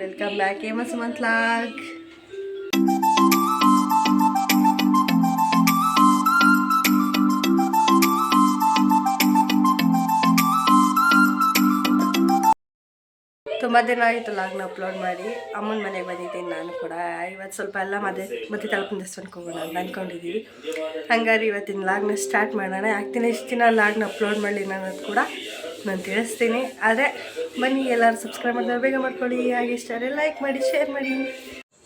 Welcome back ಏಮ Sumanth log ತುಂಬ ದಿನ ಆಯಿತು ಲಾಗ್ನ ಅಪ್ಲೋಡ್ ಮಾಡಿ. ಅಮ್ಮನ ಮನೆಗೆ ಬಂದಿದ್ದೀನಿ ನಾನು ಕೂಡ. ಇವತ್ತು ಸ್ವಲ್ಪ ಎಲ್ಲ ಮತ್ತೆ ಮತ್ತೆ ತಲುಪಿನ ದೇವಸ್ಥಾನಕ್ಕೆ ಹೋಗೋಣ ಅಂತ ಅಂದ್ಕೊಂಡಿದ್ದೀವಿ ಹಂಗಾರೆ ಇವತ್ತಿನ ಲಾಗ್ನ ಸ್ಟಾರ್ಟ್ ಮಾಡೋಣ. ಯಾಕ್ತೀನಿ ಇಷ್ಟು ದಿನ ಲಾಗ್ನ ಅಪ್ಲೋಡ್ ಮಾಡಲಿಲ್ಲ ಅನ್ನೋದು ಕೂಡ ನಾನು ತಿಳಿಸ್ತೀನಿ. ಆದರೆ ಬನ್ನಿ, ಎಲ್ಲರೂ ಸಬ್ಸ್ಕ್ರೈಬ್ ಮಾಡಿದ್ರೆ ಬೇಗ ಮಾಡ್ಕೊಳ್ಳಿ. ಹಾಗೆ ಇಷ್ಟ ಲೈಕ್ ಮಾಡಿ ಶೇರ್ ಮಾಡಿ.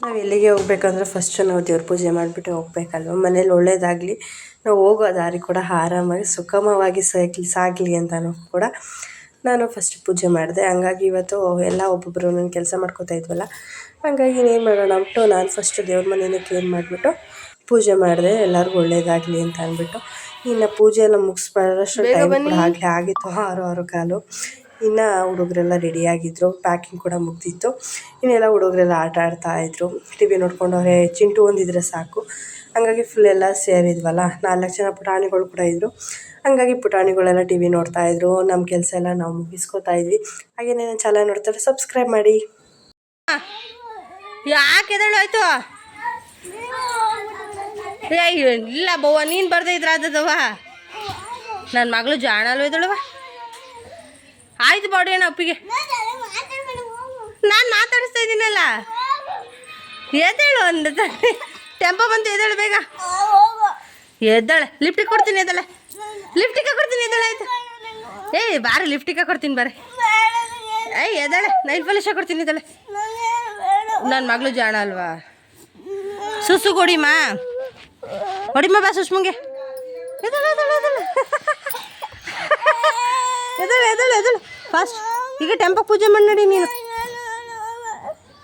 ನಾವು ಎಲ್ಲಿಗೆ ಹೋಗ್ಬೇಕಂದ್ರೆ ಫಸ್ಟ್ ನಾವು ದೇವ್ರ ಪೂಜೆ ಮಾಡಿಬಿಟ್ಟು ಹೋಗ್ಬೇಕಲ್ವ? ಮನೇಲಿ ಒಳ್ಳೇದಾಗಲಿ. ನಾವು ಹೋಗೋ ದಾರಿ ಕೂಡ ಆರಾಮಾಗಿ, ಸುಗಮವಾಗಿ ಸಾಗಲಿ ಸಾಗಲಿ ಅಂತಲೂ ಕೂಡ ನಾನು ಫಸ್ಟ್ ಪೂಜೆ ಮಾಡಿದೆ. ಹಂಗಾಗಿ ಇವತ್ತು ಎಲ್ಲ ಒಬ್ಬೊಬ್ಬರು ನನ್ನ ಕೆಲಸ ಮಾಡ್ಕೋತಾ ಇದ್ವಲ್ಲ. ಹಂಗಾಗಿ ಏನು ಮಾಡೋಣ ಅಂದ್ಬಿಟ್ಟು ನಾನು ಫಸ್ಟ್ ದೇವ್ರ ಮನೇನ ಕ್ಲೀನ್ ಮಾಡಿಬಿಟ್ಟು ಪೂಜೆ ಮಾಡಿದೆ ಎಲ್ಲರಿಗೂ ಒಳ್ಳೇದಾಗಲಿ ಅಂತ ಅಂದ್ಬಿಟ್ಟು ಇನ್ನು ಪೂಜೆ ಎಲ್ಲ ಮುಗಿಸ್ಬಾರಷ್ಟು ಟೈಮ್ ಆಗಲೇ ಆಗಿತ್ತು. ಆರು ಆರು ಕಾಲು. ಇನ್ನು ಹುಡುಗರೆಲ್ಲ ರೆಡಿಯಾಗಿದ್ದರು ಪ್ಯಾಕಿಂಗ್ ಕೂಡ ಮುಗ್ದಿತ್ತು. ಇನ್ನೆಲ್ಲ ಹುಡುಗರೆಲ್ಲ ಆಟ ಆಡ್ತಾ ಇದ್ರು. ಟಿ ವಿ ನೋಡ್ಕೊಂಡವ್ರೆ ಚಿಂಟು ಒಂದಿದ್ರೆ ಸಾಕು. ಹಂಗಾಗಿ ಫುಲ್ ಎಲ್ಲ ಸೇರಿದ್ವಲ್ಲ. ನಾಲ್ಕು ಜನ ಪುಟಾಣಿಗಳು ಕೂಡ ಇದ್ದರು ಹಂಗಾಗಿ ಪುಟಾಣಿಗಳೆಲ್ಲ ಟಿ ವಿ ನೋಡ್ತಾ ಇದ್ರು. ನಮ್ಮ ಕೆಲಸ ಎಲ್ಲ ನಾವು ಮುಗಿಸ್ಕೊತಾ ಇದ್ವಿ. ಹಾಗೆ ನಾನು ಚಾನಲ್ ನೋಡ್ತಾರೆ ಸಬ್ಸ್ಕ್ರೈಬ್ ಮಾಡಿ. ಯಾಕೆ ಇಲ್ಲ ಬವ್ವ, ನೀನು ಬರ್ದೇ ಇದ್ರ ಅದದವ ನನ್ನ ಮಗಳು ಜಾಣಲ್ವ ಇದ್ದಳವ ಆಯ್ತು ಬಾಡಿ ಅಣ್ಣ ಅಪ್ಪಿಗೆ. ನಾನು ಮಾತಾಡಿಸ್ತಾ ಇದ್ದೀನಲ್ಲ ಎದ್ದೇಳು ಒಂದು ಟೆಂಪೋ ಬಂತು ಎದ್ದೇಳು ಬೇಗ. ಎದ್ದಾಳೆ. ಲಿಫ್ಟಿಗೆ ಕೊಡ್ತೀನಿ ಎದ್ದಾಳೆ. ಲಿಫ್ಟಿಗೆ ಕೊಡ್ತೀನಿ ಎದ್ದಾಳೆ, ಆಯ್ತು. ಏಯ್ ಬಾರಿ ಲಿಫ್ಟಿಗೆ ಕೊಡ್ತೀನಿ ಬಾರಿ. ಏಯ್ ಎದ್ದಾಳೆ. ನೈನ್ ಪಾಲಿಶ ಕೊಡ್ತೀನಿ ಎದ್ದಾಳೆ. ನನ್ನ ಮಗಳು ಜಾಣ ಅಲ್ವಾ ಸುಸು ಕೊಡಿಮ್ಮ ಹೊಡಿಮ್ಮ ಬಾ ಸುಷ್ಮಂಗೆ. ಎದ್ದಾಳೆ ಎದ್ದಾಳೆ ಎದ್ದಾಳೆ. ಎದ್ದಾಳೆ ಎದ್ದಾಳೆ ಎದ್ದಾಳೆ. ಫಾಸ್ಟ್ ಈಗ ಟೆಂಪೋ ಪೂಜೆ ಮಾಡಿ ನಡಿ ನೀನು.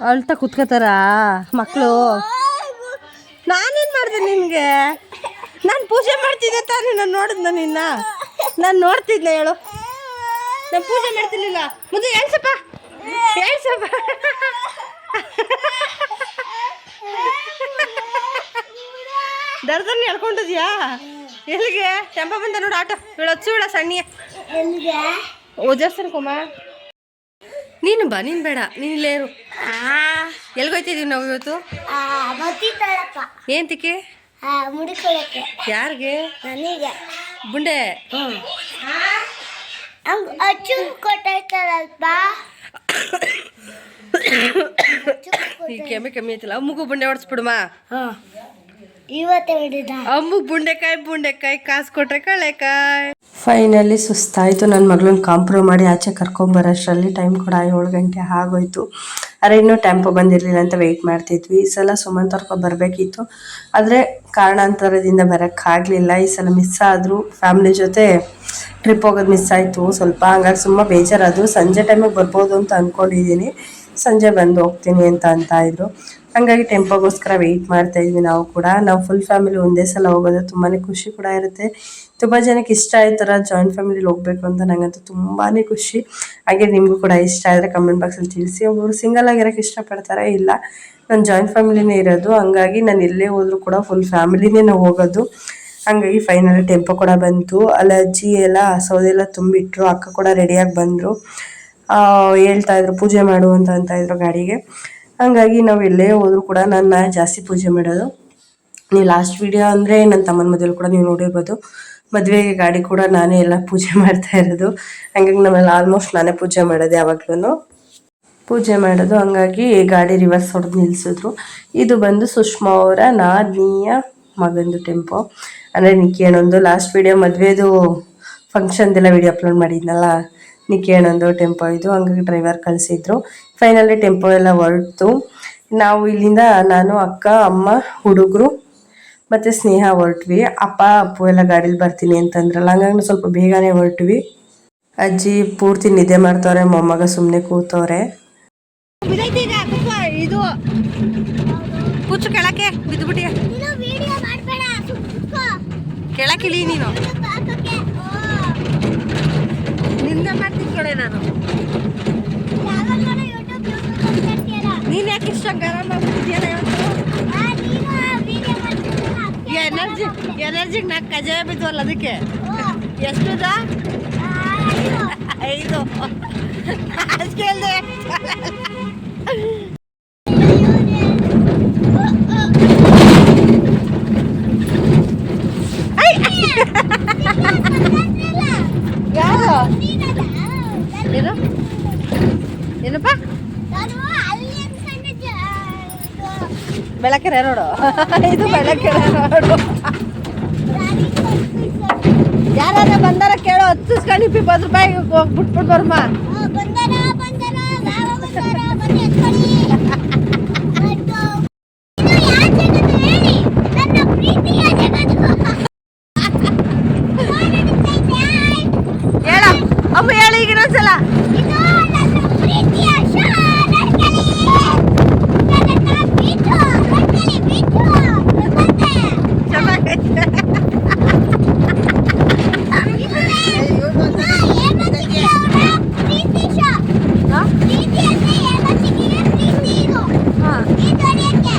ಅಳ್ತಾ ಕುತ್ಕೋತಾರ ಮಕ್ಕಳು ನಾನೇನು ಮಾಡಿದೆ ನಿನಗೆ? ನಾನು ಪೂಜೆ ಮಾಡ್ತಿದ್ದೆ ತಾನೇ, ನಾನು ನೋಡಿದ್ನ ನಿನ್ನ. ನಾನು ನೋಡ್ತಿದ್ದೆ ಹೇಳು. ನಾನು ಪೂಜೆ ಮಾಡ್ತಿರ್ಲಿಲ್ಲ. ಮುಂದೆ ಹೇಳ್ಸಪ್ಪ ಹೇಳ್ಸಪ್ಪ ದರ್ದಲ್ಲಿ ಹೇಳ್ಕೊಂಡಿದ್ಯಾ ಎಲ್ಲಿಗೆ? ಟೆಂಪ ಬಂದ ನೋಡು ಆಟೋ. ಇವಳು ಹಚ್ಚು ಸಣ್ಣ ಸಣ್ಣಿಯ ಓಜರ್ಸನ್ಕೊಮ್ಮ ನೀನು ಬಾ ನೀನು ಬೇಡ ನೀನು ಇಲ್ಲೇ ಇರು. ಎಲ್ಗೋಯ್ತಿದೀವಿ ನಾವು ಇವತ್ತು? ಬರ್ತಿದ್ದಾಳಪ್ಪ ಏನ್ ತಿಕ್ಕಿ ಮುಡಿಕೊಳ್ಳಕ್ಕೆ. ಯಾರಿಗೆ? ನನಗೆ. ಬುಂಡೆ. ಈ ಕೆಮ್ಮೆ ಕಮ್ಮಿ ಐತಿಲ್ಲ ಮುಗು ಬುಂಡೆ ಹೊಡ್ಸ್ಬಿಡುಮ ಅಮ್ಮಗ್ ಬುಂಡೆಕಾಯಿ ಬುಂಡೆಕಾಯಿ ಕಾಸು ಕೊಟ್ರೆ ಕಳೆಕಾಯಿ. ಫೈನಲಿ ಸುಸ್ತಾಯಿತು. ನನ್ನ ಮಗಳನ್ನ ಕಾಂಪ್ರೋ ಮಾಡಿ ಆಚೆ ಕರ್ಕೊಂಬರೋಷ್ಟರಲ್ಲಿ ಟೈಮ್ ಕೂಡ ಏಳು ಗಂಟೆ ಆಗೋಯ್ತು. ಅರೆ ಇನ್ನೂ ಟೆಂಪೋ ಬಂದಿರಲಿಲ್ಲ ಅಂತ ವೆಯ್ಟ್ ಮಾಡ್ತಿದ್ವಿ. ಈ ಸಲ ಸುಮಂತ್ ಅವ್ರ್ಕೊ ಬರಬೇಕಿತ್ತು. ಆದರೆ ಕಾರಣಾಂತರದಿಂದ ಬರೋಕ್ಕಾಗಲಿಲ್ಲ ಈ ಸಲ ಮಿಸ್ ಆದರೂ. ಫ್ಯಾಮಿಲಿ ಜೊತೆ ಟ್ರಿಪ್ ಹೋಗೋದು ಮಿಸ್ ಆಯಿತು. ಸ್ವಲ್ಪ ಹಂಗಾಗಿ ಸುಮ್ಮ ಬೇಜಾರಾದರು. ಸಂಜೆ ಟೈಮಿಗೆ ಬರ್ಬೋದು ಅಂತ ಅಂದ್ಕೊಂಡಿದ್ದೀನಿ ಸಂಜೆ ಬಂದು ಹೋಗ್ತೀನಿ ಅಂತ ಅಂತ ಇದ್ರು. ಹಂಗಾಗಿ ಟೆಂಪೋಗೋಸ್ಕರ ವೆಯ್ಟ್ ಮಾಡ್ತಾ ಇದ್ವಿ ನಾವು ಕೂಡ. ನಾವು ಫುಲ್ ಫ್ಯಾಮಿಲಿ ಒಂದೇ ಸಲ ಹೋಗೋದು ತುಂಬಾ ಖುಷಿ ಕೂಡ ಇರುತ್ತೆ. ತುಂಬ ಜನಕ್ಕೆ ಇಷ್ಟ ಆಯ್ತರ ಜಾಯಿಂಟ್ ಫ್ಯಾಮಿಲಿಲಿ ಹೋಗ್ಬೇಕು ಅಂತ ನನಗಂತೂ ತುಂಬಾ ಖುಷಿ. ಹಾಗೆ ನಿಮಗೂ ಕೂಡ ಇಷ್ಟ ಆದರೆ ಕಮೆಂಟ್ ಬಾಕ್ಸಲ್ಲಿ ತಿಳಿಸಿ. ಒಬ್ಬರು ಸಿಂಗಲ್ ಆಗಿರೋಕ್ಕೆ ಇಷ್ಟಪಡ್ತಾರೆ ಇಲ್ಲ, ನಾನು ಜಾಯಿಂಟ್ ಫ್ಯಾಮಿಲಿನೇ ಇರೋದು. ಹಂಗಾಗಿ ನಾನು ಎಲ್ಲೇ ಹೋದರೂ ಕೂಡ ಫುಲ್ ಫ್ಯಾಮಿಲಿನೇ ನಾವು ಹೋಗೋದು. ಹಂಗಾಗಿ ಫೈನಲಿ ಟೆಂಪೋ ಕೂಡ ಬಂತು. ಅಲ್ಲಿ ಅಜ್ಜಿ ಎಲ್ಲ ಸೌದೆ ಎಲ್ಲ ತುಂಬಿಟ್ರು. ಅಕ್ಕ ಕೂಡ ರೆಡಿಯಾಗಿ ಬಂದರು. ಹೇಳ್ತಾ ಇದ್ರು, ಪೂಜೆ ಮಾಡು ಅಂತ ಅಂತ ಇದ್ರು ಗಾಡಿಗೆ. ಹಂಗಾಗಿ ನಾವು ಎಲ್ಲೇ ಹೋದ್ರು ಕೂಡ ನನ್ನ ಜಾಸ್ತಿ ಪೂಜೆ ಮಾಡೋದು. ನೀವು ಲಾಸ್ಟ್ ವಿಡಿಯೋ ಅಂದರೆ ನನ್ನ ತಮ್ಮನ ಮದುವೆ ಕೂಡ ನೀವು ನೋಡಿರ್ಬೋದು. ಮದುವೆಗೆ ಗಾಡಿ ಕೂಡ ನಾನೇ ಎಲ್ಲ ಪೂಜೆ ಮಾಡ್ತಾ ಇರೋದು. ಹಂಗಾಗಿ ನಮ್ಮೆಲ್ಲ ಆಲ್ಮೋಸ್ಟ್ ನಾನೇ ಪೂಜೆ ಮಾಡೋದು ಯಾವಾಗ್ಲೂ ಪೂಜೆ ಮಾಡೋದು. ಹಂಗಾಗಿ ಗಾಡಿ ರಿವರ್ಸ್ ಹೊಡೆದು ನಿಲ್ಲಿಸಿದ್ರು ಇದು ಬಂದು ಸುಷ್ಮಾ ಅವರ ನಾದಿನಿಯ ಮಗಂದು ಟೆಂಪೋ ಅಂದರೆ ನಿಕ್ಕಿ ಅಣ್ಣಂದು. ಲಾಸ್ಟ್ ವಿಡಿಯೋ ಮದುವೆದು ಫಂಕ್ಷನ್ದೆಲ್ಲ ವಿಡಿಯೋ ಅಪ್ಲೋಡ್ ಮಾಡಿದ್ನಲ್ಲ. ನಿಕ್ಕಿ ಅಣ್ಣಂದು ಟೆಂಪೋ ಇದು ಹಂಗಾಗಿ ಡ್ರೈವರ್ ಕಳಿಸಿದ್ರು. ಫೈನಲಿ ಟೆಂಪೋ ಎಲ್ಲ ಹೊರಟು. ನಾವು ಇಲ್ಲಿಂದ ನಾನು ಅಕ್ಕ ಅಮ್ಮ ಹುಡುಗರು ಮತ್ತು ಸ್ನೇಹ ಹೊರಟ್ವಿ. ಅಪ್ಪ ಅಪ್ಪು ಎಲ್ಲ ಗಾಡೀಲಿ ಬರ್ತೀನಿ ಅಂತಂದ್ರಲ್ಲ ಹಂಗಾಗಿ ಸ್ವಲ್ಪ ಬೇಗನೆ ಹೊರಟ್ವಿ. ಅಜ್ಜಿ ಪೂರ್ತಿ ನಿದ್ದೆ ಮಾಡ್ತವ್ರೆ ಮೊಮ್ಮಗ ಸುಮ್ಮನೆ ಕೂತವ್ರೆ. ಇದು ಕುಚ್ಚು ಕೆಳಕ್ಕೆ ಕೆಳಕಿಳಿ ನೀನು ಪಾಪಕ್ಕೆ ನಿಂದ ಮಾಡ್ತೀನಿ ಕಡೆ ನಾನು. ನೀನ್ ಯಾಕೆ ಇಷ್ಟ ಗರಂ ಆಗ್ಬಿಟ್ಟಿದ್ಯಲ್ಲ ಎನರ್ಜಿ ಎನರ್ಜಿ ನಾ ಕಜಾಯ ಬಿದ್ವಲ್ಲ ಅದಕ್ಕೆ? ಎಷ್ಟುದ? ಐದು. ಅಷ್ಟು ಕೇಳಿದೆ ಬೆಳಕೆರೆ ರೋಡು ಇದು ಬೆಳಕೆರೆ ರೋಡು ಯಾರಾದ್ರೆ ಬಂದಾರ ಕೇಳೋ ಹತ್ತಿಸ್ಕೊಂಡು ಇಪ್ಪತ್ತು ರೂಪಾಯಿ ಹೋಗ್ಬಿಟ್ಬಿಟ್ಟು ಬರ್ಮ ಆ, ಬಂದರ ಬಂದರ ಬಾವ ಬಂದರ ಬನ್ನಿ ಎತ್ಕೊಳ್ಳಿ ಅಡ್ಡು. ಇದು ಯಾವ ಜಗತ್ತು ಹೇಳಿ ನನ್ನ ಪ್ರೀತಿಯ ಜಗತ್ತು ಫೋನ್ ಹಿಡಿತೈತೆ. ಹೇಳ ಅಮ್ಮ ಹೇಳಿ ಈಗ ಇನ್ನೊಂದ್ಸಲ ಇದು ನನ್ನ ಪ್ರೀತಿಯ ಶೋ ನಡ್ಕಲಿ ನನ್ನ ಬೀಚು ನಡ್ಕಲಿ ಬೀಚು ಮತ್ತೆ ಚೆನ್ನಾಗೈತೆ ಪ್ರೀತಿ ಶೋ ಹಾ? ಪ್ರೀತಿ ಅಂದ್ರೆ ಹೇಮಂತಿಗೆ ಪ್ರೀತಿ ಇದು ಹಾ. ಈ ತೊಡೆಯಕ್ಕೆ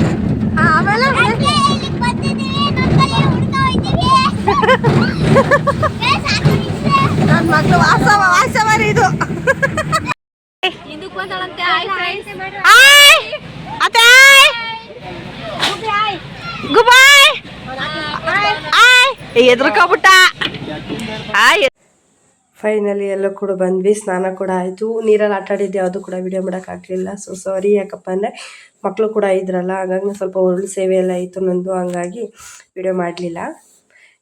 ಹಾ, ಆಮೇಲೆ ಅಡ್ಗೆ ಇಲ್ಲಿಗ್ ಬಂದಿದ್ದೀವಿ ನಮ್ಮಲ್ಲಿ ಹುಡ್ಕೋ ಹೋಯ್ತೀವಿ ಬೇಸ್ ಹಾಕು ಇಷ್ಟೇ. ವಾಸ ವಾಸ ಇದು. ಗುಬಾಯ್ ಎದ್ರಕೊಬಿಟ್ಟ. ಆಯ್ ಫೈನಲಿ ಎಲ್ಲ ಕೂಡ ಬಂದ್ವಿ ಸ್ನಾನ ಕೂಡ ಆಯಿತು. ನೀರಲ್ಲಿ ಆಟ ಆಡಿದ್ದು ಯಾವುದು ಕೂಡ ವಿಡಿಯೋ ಮಾಡೋಕ್ಕಾಗಲಿಲ್ಲ ಸೊ ಸಾರಿ ಯಾಕಪ್ಪ ಅಂದರೆ ಮಕ್ಕಳು ಕೂಡ ಇದ್ರಲ್ಲ ಹಾಗಾಗಿ ನಾನು ಸ್ವಲ್ಪ ಉರುಳು ಸೇವೆ ಎಲ್ಲ ಇತ್ತು ನಂದು ಹಂಗಾಗಿ ವಿಡಿಯೋ ಮಾಡಲಿಲ್ಲ.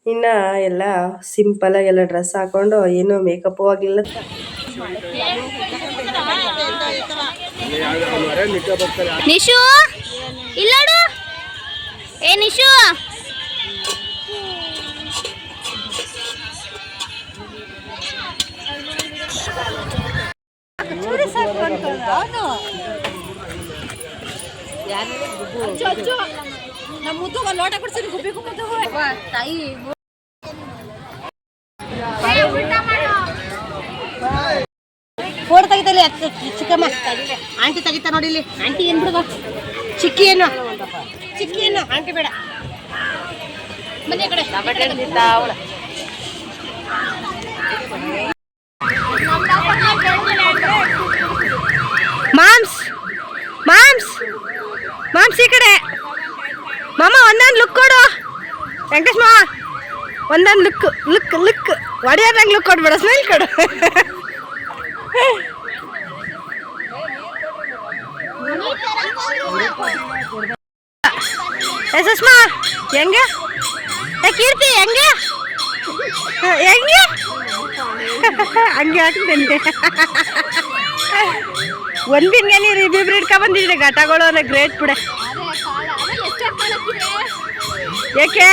ಇನ್ನು ಎಲ್ಲ ಸಿಂಪಲ್ ಆಗಿ ಎಲ್ಲ ಡ್ರೆಸ್ ಹಾಕೊಂಡು ಏನೂ ಮೇಕಪ್ ಆಗಿಲ್ಲ ನಿಶು ಇಲ್ಲೋಡು ಏ ನಿಶು. ಲೋಟ ಕೊಡ್ಸಿದ್ರು ಗುಬ್ಬಿ ತಾಯಿ. ಆಂಟಿ ತೆಗಿತಾ ನೋಡಿ ಇಲ್ಲಿ. ಆಂಟಿ ಏನ್ ಬಿಡುವ? ಚಿಕ್ಕಿ ಏನು ಚಿಕ್ಕಿ ಏನು ಆಂಟಿ ಬೇಡ. ಮನೆ ಕಡೆ. ಮಾಮ್ಸ್. ಮಾಮ್ಸ್. ಮಾಮ್ಸ್ ಈ ಕಡೆ. ಮಾಮ ಒಂದೊಂದು ಲುಕ್ ಕೊಡು. ವೆಂಕಟೇಶ್ ಮಾವ ಒಂದೊಂದು ಲುಕ್ ಲುಕ್ ಲುಕ್ ಒಡೆಯೋದಂಗೆ ಲುಕ್ ಕೊಡ್ಬೇಡ. ಸ್ಮೆಲ್ ಕೊಡು. ಏ ಸುಷ್ಮಾ, ಹೆಂಗೆ? ಏ ಕೀರ್ತಿ, ಹೆಂಗೆ? ಹೆಂಗೆ? ಹಂಗೆ ಹಾಕ್ತೇನೆ ಒಂದಿನ ನೀರು ಇಬ್ಬಿಬ್ರು ಹಿಡ್ಕೊ ಬಂದಿದ್ರೆ ಘಟಗಳು ಅನ್ನೋ ಗ್ರೇಟ್ ಬಿಡೆ. ಯಾಕೆ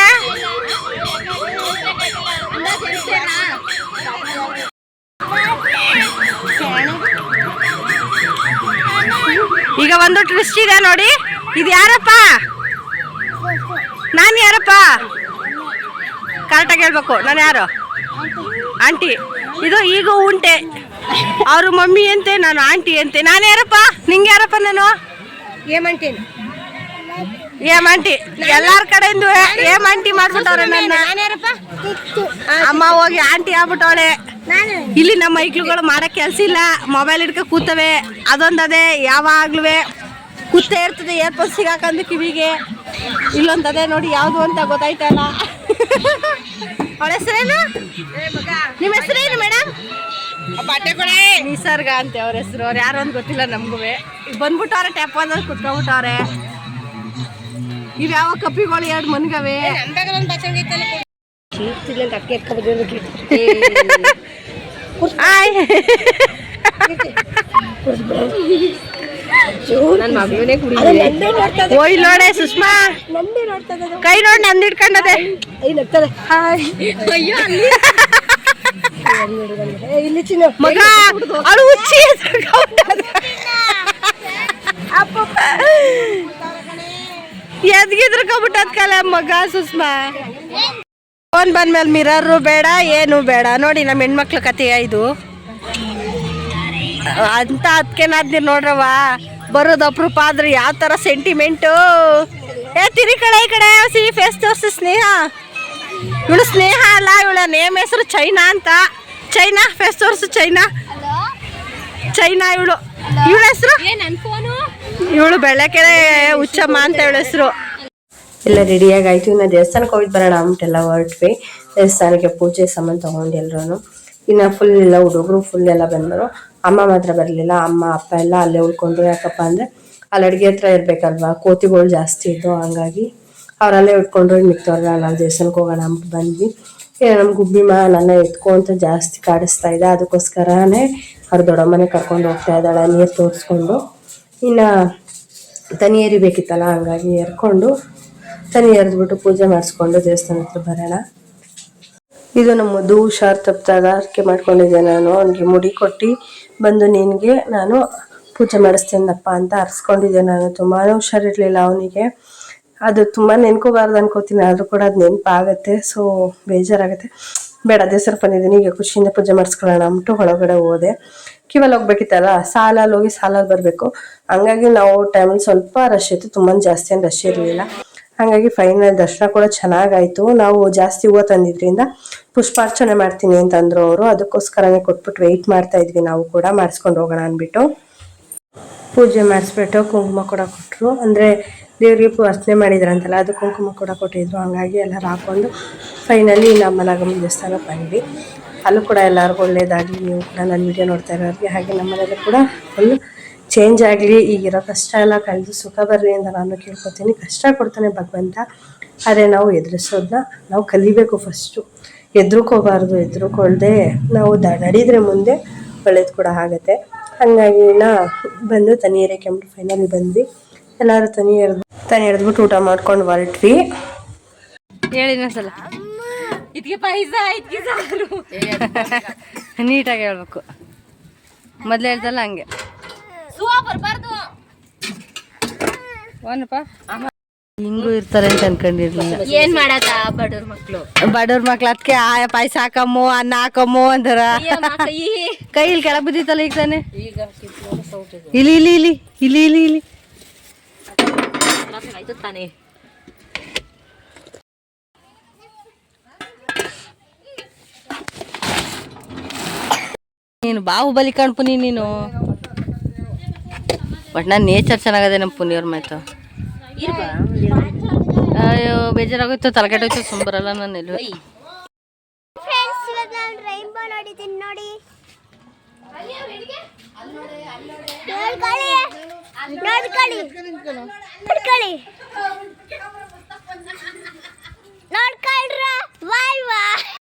ಒಂದು ಟ್ವಿಸ್ಟ್ ಇದೆ ನೋಡಿ. ಇದು ಯಾರಪ್ಪ? ನಾನು ಯಾರಪ್ಪ? ಕರೆಕ್ಟಾಗಿ ಹೇಳ್ಬೇಕು. ನಾನು ಯಾರು? ಆಂಟಿ. ಇದು ಈಗ ಉಂಟೆ. ಅವರು ಮಮ್ಮಿ ಅಂತೆ ನಾನು ಆಂಟಿ ಅಂತೆ. ನಾನು ಯಾರಪ್ಪ? ನಿಂಗೆ ಯಾರಪ್ಪ ನಾನು? ಏಮಂಟಿ ಏಮಂಟಿ ಎಲ್ಲಾರ ಕಡೆಯಿಂದ ಏಮಂಟಿ ಮಾಡ್ಬಿಟ್ಟವ್ರೆ ನನ್ನ. ಅಮ್ಮ ಹೋಗಿ ಆಂಟಿ ಆಗ್ಬಿಟ್ಟವಳೆ. ಇಲ್ಲಿ ನಮ್ಮ ಮೈಕ್ಳುಗಳು ಮಾಡೋ ಕೆಲಸ ಇಲ್ಲ. ಮೊಬೈಲ್ ಹಿಡ್ಕೊ ಕೂತವೆ. ಅದೊಂದದೇ ಯಾವಾಗ್ಲೂ ಕೂತೇ ಇರ್ತದೆ. ಏರ್ಪೋರ್ಟ್ ಸಿಗಾಕಂದು ಕಿವಿಗೆ. ಇಲ್ಲೊಂದದೇ ನೋಡಿ ಯಾವುದು ಅಂತ ಗೊತ್ತಾಯ್ತಲ್ಲ. ಅವಳ ಹೆಸರೇನು? ನಿಮ್ಮ ಹೆಸರೇನು ಮೇಡಮ್ ನಿಸರ್ಗ ಅಂತೆ ಅವ್ರ ಹೆಸರು. ಅವ್ರು ಯಾರು ಅಂತ ಗೊತ್ತಿಲ್ಲ ನಮಗೂ ಬಂದ್ಬಿಟ್ಟವ್ರೆ ಟ್ಯಾಪ್ ಅಂದ್ರೆ ಕುತ್ಕೊಂಡ್ಬಿಟ್ಟವ್ರೆ. ಇವ್ಯಾವ ಕಪ್ಪಿಗಳು, ಎರಡು ಮನ್ಗವೆ. ಓಯ್ ನೋಡೆ ಸುಷ್ಮಾ. ಕೈ ನೋಡಿ ನಂದು ಹಿಡ್ಕೊಂಡದೆ. ಮಗ ಅವಳು ಹುಚ್ಚಿ ಎದ್ಗಿದ್ರು ಕಬಿಟ್ಟದ ಕಲ ಮಗ ಸುಷ್ಮಾ. ಫೋನ್ ಬಂದ್ಮೇಲೆ ಮಿರರು ಬೇಡ ಏನು ಬೇಡ. ನೋಡಿ ನಮ್ಮ ಹೆಣ್ಮಕ್ಳ ಕಥೆಯ ಇದು. ಅಂತ ಅದ್ಕೇನಾದ್ನಿ ನೋಡ್ರವ್ವ ನೋಡ್ರವ ಬರೋದು ಅಪರೂಪ ಆದ್ರೆ ಯಾವ ಥರ ಸೆಂಟಿಮೆಂಟು ಏ ತಿರಿ ಕಡೆ ಈ ಕಡೆ ಸಿಹಿ ಫೇಸ್ ತೋರಿಸಿ ಸ್ನೇಹ. ಇವಳು ಸ್ನೇಹ ಅಲ್ಲ ಇವಳ ನೇಮ್ ಹೆಸರು ಚೈನಾ ಅಂತ. ಚೈನಾ ಫೇಸ್ ತೋರಿಸು ಚೈನಾ. ಚೈನಾ ಇವಳು. ಇವಳ ಹೆಸರು? ಇವಳು ಬೆಳಕೆರೆ ಹುಚ್ಚಮ್ಮ ಅಂತ ಇವಳ ಹೆಸರು. ಎಲ್ಲ ರೆಡಿಯಾಗಿ ಆಯ್ತು ಇನ್ನು ದೇವಸ್ಥಾನಕ್ಕೆ ಹೋಗಿ ಬರೋಣ ಅಂಬಿಟ್ಟೆಲ್ಲ ಹೊರಟ್ವಿ. ದೇವಸ್ಥಾನಕ್ಕೆ ಪೂಜೆ ಸಾಮಾನು ತಗೊಂಡು ಎಲ್ಲರೂ ಇನ್ನು ಫುಲ್ ಎಲ್ಲ ಹುಡುಗರು ಫುಲ್ ಎಲ್ಲ ಬಂದರು ಅಮ್ಮ ಮಾತ್ರ ಬರಲಿಲ್ಲ. ಅಮ್ಮ, ಅಪ್ಪ ಎಲ್ಲ ಅಲ್ಲೇ ಉಳ್ಕೊಂಡ್ರು. ಯಾಕಪ್ಪ ಅಂದರೆ ಅಲ್ಲಿ ಅಡುಗೆ ಹತ್ರ ಇರಬೇಕಲ್ವಾ? ಕೋತಿಗಳು ಜಾಸ್ತಿ ಇದ್ದು ಹಂಗಾಗಿ ಅವರಲ್ಲೇ ಉಟ್ಕೊಂಡ್ರು. ಮಿಕ್ಕವ್ರನ್ನ ನಾವು ದೇವಸ್ಥಾನಕ್ಕೆ ಹೋಗೋಣ ಅಂದ್ಬಿಟ್ಟು ಬಂದ್ವಿ. ನಮ್ಮ ಗುಬ್ಬಿ ಮಾ, ನನ್ನ ಎತ್ಕೊಂತ ಜಾಸ್ತಿ ಕಾಡಿಸ್ತಾ ಇದೆ ಅದಕ್ಕೋಸ್ಕರನೇ ಅವ್ರ ದೊಡ್ಡಮ್ಮನೆ ಕರ್ಕೊಂಡು ಹೋಗ್ತಾ ಇದ್ದಾಳೆ. ನೀರು ತೋರಿಸ್ಕೊಂಡು. ಇನ್ನು ತನಿ ಏರಿಬೇಕಿತ್ತಲ್ಲ ಹಂಗಾಗಿ ಎರ್ಕೊಂಡು ತನಿ ಎರೆದ್ಬಿಟ್ಟು ಪೂಜೆ ಮಾಡಿಸ್ಕೊಂಡು ದೇವಸ್ಥಾನ ಹತ್ರ ಬರೋಣ. ಇದು ನಮ್ಮದು ಹುಷಾರು ತಪ್ಪಿದಾಗ ಅರ್ಕೆ ಮಾಡ್ಕೊಂಡಿದ್ದೆ ನಾನು. ಅವನಿಗೆ ಮುಡಿ ಕೊಟ್ಟು ಬಂದು ನಿನಗೆ ನಾನು ಪೂಜೆ ಮಾಡಿಸ್ತೇನಪ್ಪ ಅಂತ ಅರ್ಸ್ಕೊಂಡಿದ್ದೆ ನಾನು. ತುಂಬಾ ಹುಷಾರಿರಲಿಲ್ಲ ಅವನಿಗೆ. ಅದು ತುಂಬ ನೆನ್ಕೋಬಾರ್ದು ಅನ್ಕೋತೀನಿ. ಆದರೂ ಕೂಡ ಅದು ನೆನಪಾಗತ್ತೆ. ಸೊ ಬೇಜಾರಾಗುತ್ತೆ. ಬೇಡ ದೇವಸ್ಥಾನ ಬಂದಿದ್ದೀನಿ. ಈಗ ಖುಷಿಯಿಂದ ಪೂಜೆ ಮಾಡಿಸ್ಕೊಳ್ಳೋಣ ಅಂದ್ಬಿಟ್ಟು ಒಳಗಡೆ ಹೋದೆ. ಕಿವಲ್ಲಿ ಹೋಗ್ಬೇಕಿತ್ತಲ್ಲ? ಸಾಲಲ್ಲಿ ಹೋಗಿ ಸಾಲಲ್ಲಿ ಬರಬೇಕು. ಹಂಗಾಗಿ ನಾವು ಟೈಮಲ್ಲಿ ಸ್ವಲ್ಪ ರಶ್ ಇತ್ತು. ತುಂಬ ಜಾಸ್ತಿ ಏನು ರಶ್ ಇರಲಿಲ್ಲ. ಹಾಗಾಗಿ ಫೈನಲ್ ದರ್ಶನ ಕೂಡ ಚೆನ್ನಾಗಾಯ್ತು. ನಾವು ಜಾಸ್ತಿ ಹೂವು ತಂದಿದ್ರಿಂದ ಪುಷ್ಪಾರ್ಚನೆ ಮಾಡ್ತೀನಿ ಅಂತಂದ್ರು ಅವರು. ಅದಕ್ಕೋಸ್ಕರನೇ ಕೊಟ್ಬಿಟ್ಟು ವೆಯ್ಟ್ ಮಾಡ್ತಾ ಇದ್ವಿ ನಾವು ಕೂಡ. ಮಾಡಿಸ್ಕೊಂಡು ಹೋಗೋಣ ಅಂದ್ಬಿಟ್ಟು. ಪೂಜೆ ಮಾಡಿಸ್ಬಿಟ್ಟು ಕುಂಕುಮ ಕೂಡ ಕೊಟ್ಟರು ಅಂದರೆ ದೇವರಿಗೆ ಅರ್ಚನೆ ಮಾಡಿದ್ರಂತಲ್ಲ, ಅದು ಕುಂಕುಮ ಕೂಡ ಕೊಟ್ಟಿದ್ರು. ಹಂಗಾಗಿ ಎಲ್ಲರೂ ಹಾಕೊಂಡು ಫೈನಲಿ ನಮ್ಮ ನಾಗಮ್ಮ ದೇವಸ್ಥಾನಕ್ಕೆ ಬಂದ್ವಿ. ಅಲ್ಲೂ ಕೂಡ ಎಲ್ಲರಿಗೂ ಒಳ್ಳೆಯದಾಗಲಿ ನೀವು ಕೂಡ ನನ್ನ ವಿಡಿಯೋ ನೋಡ್ತಾ ಇರೋರಿಗೆ. ಹಾಗೆ ನಮ್ಮ ಮನೇಲಿ ಕೂಡ ಫುಲ್ ಚೇಂಜ್ ಆಗಲಿ ಈಗಿರೋ ಕಷ್ಟ ಎಲ್ಲ ಕಳೆದು ಸುಖ ಬರಲಿ ಅಂತ ನಾನು ಕೇಳ್ಕೊತೀನಿ. ಕಷ್ಟ ಕೊಡ್ತಾನೆ ಭಗವಂತ ಆದರೆ ನಾವು ಎದುರಿಸೋದನ್ನ ನಾವು ಕಲಿಬೇಕು ಫಸ್ಟು ಎದ್ರುಕೋಬಾರ್ದು ಎದ್ರುಕೊಳ್ದೆ ನಾವು ದ ನಡೀದ್ರೆ ಮುಂದೆ ಒಳ್ಳೇದು ಕೂಡ ಆಗುತ್ತೆ. ಹಾಗಾಗಿ ನಾ ಬಂದು ತನಿ ಕೆಂಪು ಫೈನಲಿ ಬಂದ್ವಿ. ಎಲ್ಲರೂ ತನಿ ಎರೆದು ತನಿ ಎರೆದ್ಬಿಟ್ಟು ಊಟ ಮಾಡ್ಕೊಂಡು ಹೊರಟ್ವಿ. ಹೇಳಿ ಸಲ ಇದಕ್ಕೆ ಪಾಯಸ ಇದಕ್ಕೆ ಸಾರು. ನೀಟಾಗಿ ಹೇಳ್ಬೇಕು. ಮೊದಲು ಹೇಳ್ದಲ್ಲ ಹಂಗೆ. ಬರ್ಬಾರ್ದು. ಓನಪ್ಪ ಹಿಂಗೂ ಇರ್ತಾರೆ ಅಂತ ಅನ್ಕೊಂಡಿರ್ಲಿಲ್ಲ. ಏನ್ ಮಾಡತ್ತ ಬಡವ್ರ ಮಕ್ಳು? ಬಡವ್ರ ಮಕ್ಳು ಅದಕ್ಕೆ ಆ ಪಾಯಸ ಹಾಕಮ್ಮು ಅನ್ನ ಹಾಕಮ್ಮು ಅಂತಾರ ಕೈಲಿ ಕೆಳಗೆ ಬಿದ್ದಿತ್ತಲ್ಲ ಈಗ ತಾನೆ? ಇಲ್ಲಿ ಇಲ್ಲಿ ಇಲ್ಲಿ ಇಲ್ಲಿ ಇಲ್ಲಿ ಇಲ್ಲಿ. ತಾನೇ. ನೀನು ಬಾಹುಬಲಿ ಕಣ್ಪುನಿ ನೀನು. ಬಟ್ ನಾನು ನೇಚರ್ ಚೆನ್ನಾಗದೆ ನಮ್ಮ ಪುನಿಯವ್ರ ಮಾಯ್ತು ಇರ್ಬಾ ಅಯ್ಯೋ ಬೇಜಾರಾಗೋಯ್ತು ತಲೆಕೆಟ್ಟೋಯ್ತು ಸುಂಬರಲ್ಲ ನಾನು ಎಲ್ಲೂ. ನೋಡಿ. ನೋಡ್ಕೊಳ್ಳಿ ನೋಡ್ಕೊಳ್ಳಿ. ನೋಡ್ಕೊಳ್ಳಿ ನೋಡ್ಕೊಳ್ರ ಬಾಯ್ ಬಾಯ್